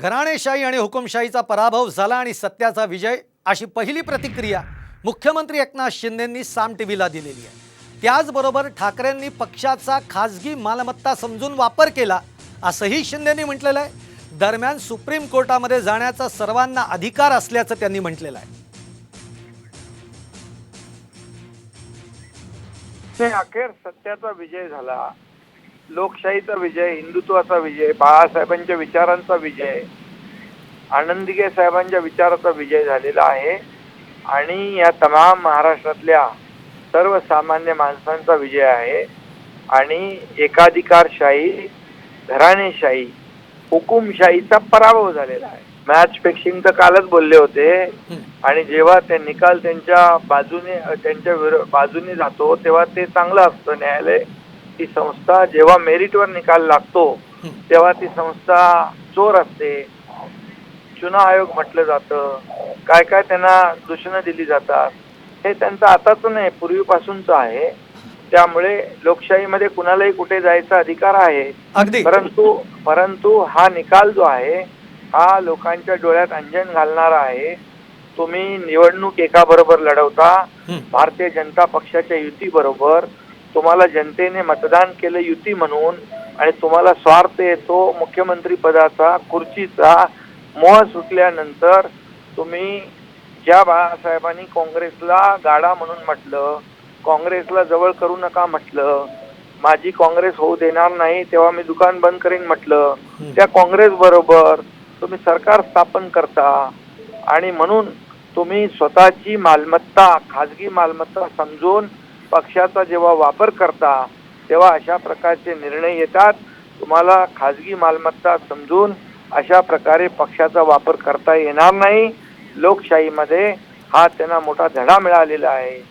घराणेशाही आणि हुकुमशाहीचा पराभव झाला आणि सत्याचा विजय अशी पहिली प्रतिक्रिया मुख्यमंत्री एकनाथ शिंदेंनी साम टी व्हीला दिलेली आहे. त्याचबरोबर ठाकरेंनी पक्षाचा खाजगी मालमत्ता समजून वापर केला असंही शिंदेंनी म्हटलेलं आहे. दरम्यान सुप्रीम कोर्टामध्ये जाण्याचा सर्वांना अधिकार असल्याचं त्यांनी म्हटलेलं आहे. ते अखेर सत्याचा विजय झाला. लोकशाहीचा विजय हिंदुत्वाचा विजय बाळासाहेबांच्या विचारांचा विजय आनंदिगे साहेबांच्या विचाराचा विजय झालेला आहे. आणि या तमाम महाराष्ट्रातल्या सर्वसामान्य माणसांचा विजय आहे. आणि एकाधिकारशाही घराणेशाही हुकुमशाहीचा पराभव झालेला आहे. मॅच फिक्सिंग तर कालच बोलले होते. आणि जेव्हा ते निकाल त्यांच्या बाजूने त्यांच्या बाजूने जातो तेव्हा ते चांगलं असतं न्यायालय. ती संस्था जेव्हा मेरिटवर निकाल लागतो तेव्हा ती संस्था चोर असते. चुनाव आयोग म्हटलं जातं. काय काय त्यांना दूषणं दिली जातात. हे त्यांचं आताच नाही पूर्वीपासूनच आहे. त्यामुळे लोकशाहीमध्ये कुणालाही कुठे जायचा अधिकार आहे. अगदी. परंतु परंतु हा निकाल जो आहे हा लोकांच्या डोळ्यात अंजन घालणारा आहे. तुम्ही निवडणूक एका बरोबर लढवता. भारतीय जनता पक्षाच्या युती बरोबर तुम्हाला जनतेने मतदान केलं युती म्हणून आणि तुम्हाला स्वार्थ येतो मुख्यमंत्री पदाचा खुर्चीचा मोह सुटल्यानंतर तुम्ही ज्या बाळासाहेबांनी काँग्रेसला गाडा म्हणून म्हटलं काँग्रेसला जवळ करू नका म्हटलं माझी काँग्रेस होऊ देणार नाही तेव्हा मी दुकान बंद करीन म्हटलं. त्या काँग्रेस बरोबर तुम्ही सरकार स्थापन करता आणि म्हणून तुम्ही स्वतःची मालमत्ता खाजगी मालमत्ता समजून पक्षाचा जेव्हा वापर करता तेव्हा अशा प्रकारचे निर्णय येतात. तुम्हाला खाजगी मालमत्ता समजून अशा प्रकारे पक्षाचा वापर करता येणार नाही. लोकशाहीमध्ये हा त्यांना मोठा धडा मिळालेला आहे.